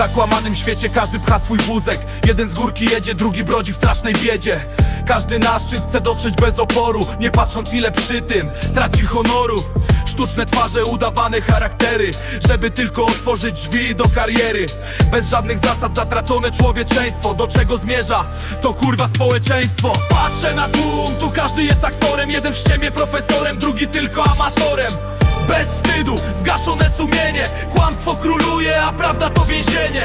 zakłamanym świecie każdy pcha swój wózek. Jeden z górki jedzie, drugi brodzi w strasznej biedzie. Każdy na szczyt chce dotrzeć bez oporu Nie patrząc ile przy tym traci honoru. Sztuczne twarze, udawane charaktery Żeby tylko otworzyć drzwi do kariery. Bez żadnych zasad zatracone człowieczeństwo Do czego zmierza? To kurwa społeczeństwo. Patrzę na tłum, tu każdy jest aktorem Jeden w ściemie profesorem, drugi tylko amatorem. Bez wstydu, zgaszone sumienie Kłamstwo króluje, a prawda to więzienie.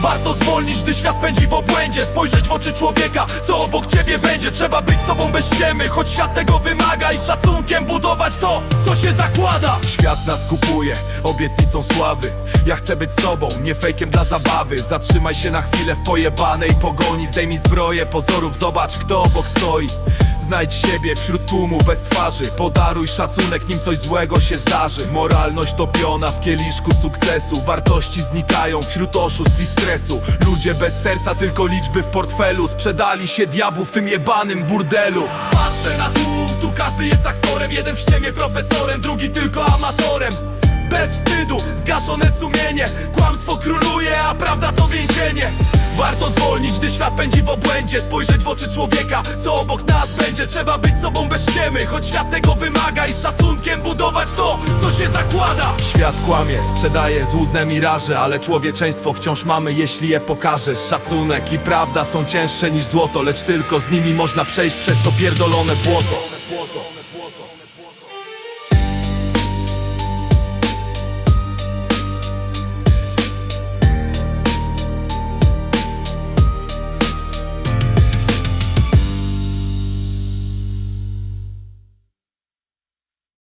Warto zwolnić, gdy świat pędzi w obłędzie. Spojrzeć w oczy człowieka, co obok ciebie będzie. Trzeba być sobą bez ściemy, choć świat tego wymaga. I z szacunkiem budować to, co się zakłada. Świat nas kupuje, obietnicą sławy. Ja chcę być sobą, nie fejkiem dla zabawy. Zatrzymaj się na chwilę w pojebanej pogoni. Zdejmij zbroję pozorów, zobacz kto obok stoi Znajdź siebie wśród tłumu bez twarzy. Podaruj szacunek, nim coś złego się zdarzy. Moralność topiona w kieliszku sukcesu. Wartości znikają wśród oszustw i stresu. Ludzie bez serca, tylko liczby w portfelu. Sprzedali się diabłu w tym jebanym burdelu. Patrzę na tłum, tu każdy jest aktorem. Jeden w ściemie profesorem, drugi tylko amatorem. Bez wstydu, zgaszone sumienie. Kłamstwo króluje, a prawda to więzienie. Warto zwolnić, gdy świat pędzi w obłędzie. Spojrzeć w oczy człowieka, co obok nas Trzeba być sobą bez ściemy, choć świat tego wymaga I szacunkiem budować to, co się zakłada. Świat kłamie, sprzedaje złudne miraże Ale człowieczeństwo wciąż mamy, jeśli je pokażesz Szacunek i prawda są cięższe niż złoto Lecz tylko z nimi można przejść przez to pierdolone błoto